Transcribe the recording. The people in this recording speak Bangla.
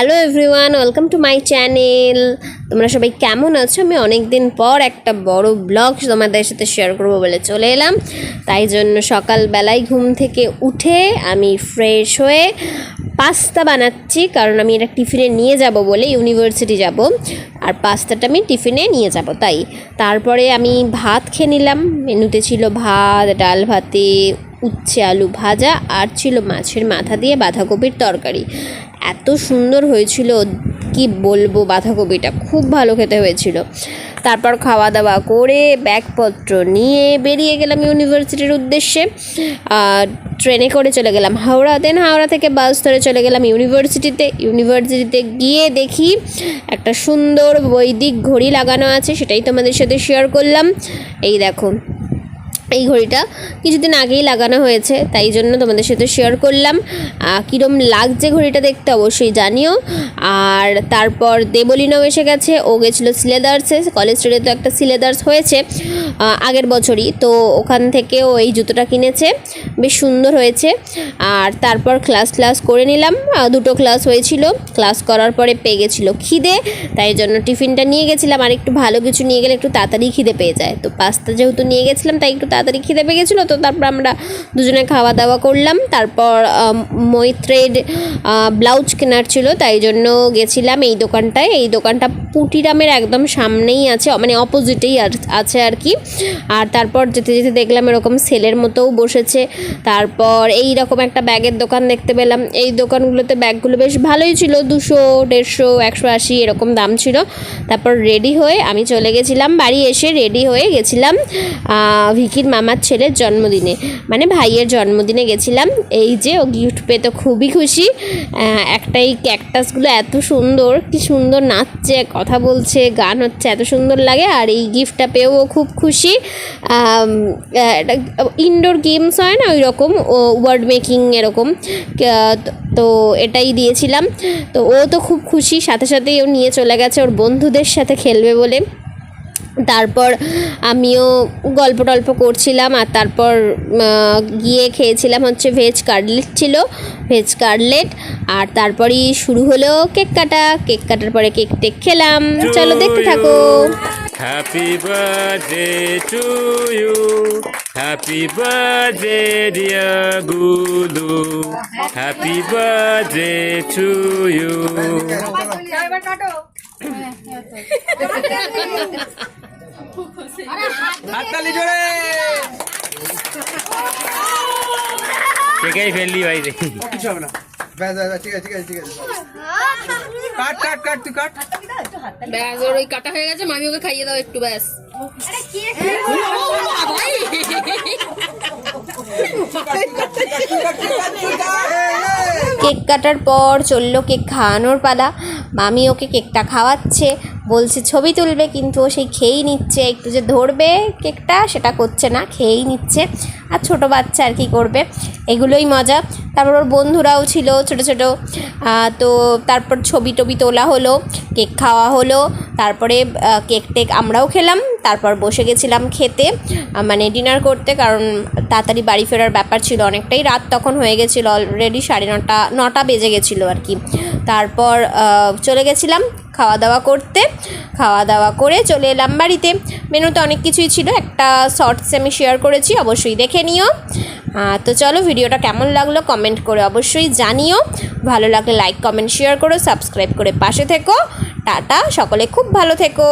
Hello everyone welcome to my channel তোমরা সবাই কেমন আছো? আমি অনেক দিন পর একটা বড় ব্লগ তোমাদের সাথে শেয়ার করব বলে চলে এলাম। তাই জন্য সকালবেলায় ঘুম থেকে উঠে আমি ফ্রেশ হয়ে পাস্তা বানাচ্ছি, কারণ আমি এটা টিফিনে নিয়ে যাব বলে ইউনিভার্সিটি যাব। আর পাস্তাটা আমি টিফিনে নিয়ে যাব, তাই। তারপরে আমি ভাত খেয়ে নিলাম। মেনুতে ছিল ভাত, ডাল ভাতে উচ্ছে আলু ভাজা, আর ছিল মাছের মাথা দিয়ে বাঁধাকপির তরকারি। এত সুন্দর হয়েছিল, কি বলব বাঁধাকপিটা? খুব ভালো খেতে হয়েছিল। তারপর খাওয়া দাওয়া করে ব্যাগপত্র নিয়ে বেরিয়ে গেলাম ইউনিভার্সিটির উদ্দেশ্যে। ট্রেনে করে চলে গেলাম হাওড়া দেন হাওড়া থেকে বাস ধরে চলে গেলাম ইউনিভার্সিটিতে। ইউনিভার্সিটিতে গিয়ে দেখি একটা সুন্দর বৈদিক ঘড়ি লাগানো আছে, সেটাই তোমাদের সাথে শেয়ার করলাম। এই দেখো এই ঘড়িটা কিছুদিন আগেই লাগানো হয়েছে, তাই জন্য তোমাদের সাথে শেয়ার করলাম। কীরম লাগছে ঘড়িটা দেখতে অবশ্যই জানিও। আর তারপর দেবলিনাও এসে গেছে, ও গেছিল সিলেদার্সে কলেজ স্ট্রিটে তো একটা সিলেদার্স হয়েছে আগের বছরই। তো ওখান থেকে ও এই জুতোটা কিনেছে, বেশ সুন্দর হয়েছে। আর তারপর ক্লাস ক্লাস করে নিলাম দুটো ক্লাস হয়েছিল। ক্লাস করার পরে পেয়ে গেছিল খিদে, তাই জন্য টিফিনটা নিয়ে গেছিলাম। আর একটু ভালো কিছু নিয়ে গেলে একটু তাড়াতাড়ি খিদে পেয়ে যায়। তো পাস্তা যেহেতু নিয়ে গেছিলাম, তাই একটু তাড়াতাড়ি খিদে পেয়ে গেছিল তো তারপর আমরা দুজনে খাওয়া দাওয়া করলাম। তারপর মৈত্রের ব্লাউজ কেনার ছিল, তাই জন্য গেছিলাম এই দোকানটায়। এই দোকানটা পুটিরামের একদম সামনেই আছে মানে অপোজিটেই আছে আর কি। আর তারপর যেতে যেতে দেখলাম এরকম সেলের মতোও বসেছে। তারপর এই রকম একটা ব্যাগের দোকান দেখতে পেলাম। এই দোকানগুলোতে ব্যাগগুলো বেশ ভালোই ছিল, দুশো, দেড়শো, একশো আশি এরকম দাম ছিল। তারপর রেডি হয়ে আমি চলে গেছিলাম, বাড়ি এসে রেডি হয়ে গেছিলাম। ভিকির মামার ছেলের জন্মদিনে। মানে ভাইয়ের জন্মদিনে গেছিলাম। এই যে ও গিফট পেয়ে তো খুবই খুশি। একটা এই ক্যাকটাসগুলো এত সুন্দর, কি সুন্দর নাচছে, কথা বলছে, গান হচ্ছে, এত সুন্দর লাগে। আর এই গিফটটা পেয়েও ও খুব খুশি। এটা ইনডোর গেমস হয় না ওই রকম ও ওয়ার্ড মেকিং এরকম। তো এটাই দিয়েছিলাম। তো ও তো খুব খুশি, সাথে সাথেই ও নিয়ে চলে গেছে। ওর বন্ধুদের সাথে খেলবে বলে। তারপর আমিও গল্প টল্প করছিলাম আর তারপর গিয়ে খেয়েছিলাম হচ্ছে ভেজ কাটলেট ছিল ভেজ কাটলেট আর তারপরই শুরু হলো কেক কাটা কেক কাটার পরে কেক টেক খেলাম চলো দেখতে থাকো Happy birthday to you. Happy birthday, dear Gulu. Happy birthday to you. মামি ওকে খাইয়ে দাও একটু ব্যাস। কেক কাটার পর চলল কেক খাওয়ানোর পালা। মামি ওকে কেকটা খাওয়াচ্ছে, বলছে, ছবি তুলবে কিন্তু ও সেই খেয়েই নিচ্ছে, একটু যে ধরবে কেকটা সেটা করছে না, খেয়েই নিচ্ছে। আর ছোট বাচ্চা আর কি করবে। এগুলোই মজা। তারপর ওর বন্ধুরাও ছিল ছোট ছোট। তো তারপর ছবি টবি তোলা হলো, কেক খাওয়া হলো। তারপরে কেক টেক আমরাও খেলাম। তারপর বসে গেছিলাম খেতে মানে ডিনার করতে। কারণ তাড়াতাড়ি বাড়ি ফেরার ব্যাপার ছিল অনেকটাই। রাত তখন হয়ে গেছিল অলরেডি সাড়ে নটা নটা বেজে গেছিল আর কি। তারপর চলে গেছিলাম। খাওয়া দাওয়া করতে। খাওয়া দাওয়া করে চলে এলাম বাড়িতে। মেনুতে অনেক কিছুই ছিল, একটা শর্টস আমি শেয়ার করেছি, অবশ্যই দেখে নিও। তো চলো ভিডিওটা কেমন লাগল কমেন্ট করে অবশ্যই জানিও। ভালো লাগলে লাইক কমেন্ট শেয়ার করো সাবস্ক্রাইব করে পাশে থেকো। টাটা, সকলে খুব ভালো থেকো।